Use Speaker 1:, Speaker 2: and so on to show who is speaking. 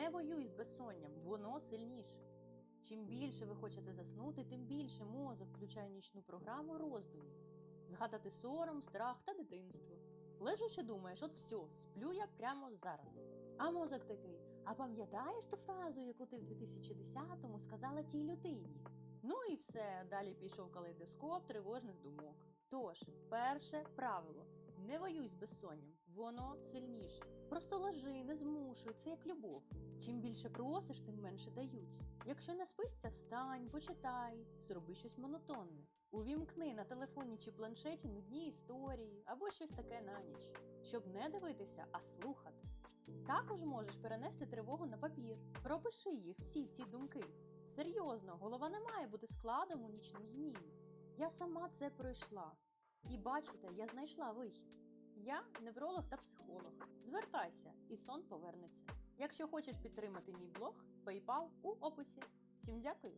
Speaker 1: Не воюй з безсонням, воно сильніше. Чим більше ви хочете заснути, тим більше мозок включає нічну програму роздумів. Згадати сором, страх та дитинство. Лежиш і думаєш, от все, сплю я прямо зараз. А мозок такий: а пам'ятаєш ту фразу, яку ти в 2010-му сказала тій людині? Ну і все, далі пішов калейдоскоп тривожних думок. Тож, перше правило: не воюй з безсонням, воно сильніше. Просто лежи, не змушуй, це як любов. Чим більше просиш, тим менше дають. Якщо не спиться, встань, почитай, зроби щось монотонне. Увімкни на телефоні чи планшеті нудні історії або щось таке на ніч, щоб не дивитися, а слухати. Також можеш перенести тривогу на папір. Пропиши їх всі ці думки. Серйозно, голова не має бути складом у нічну зміну. Я сама це пройшла. І бачите, я знайшла вихід. Я невролог та психолог. Звертайся, і сон повернеться. Якщо хочеш підтримати мій блог, PayPal у описі. Всім дякую!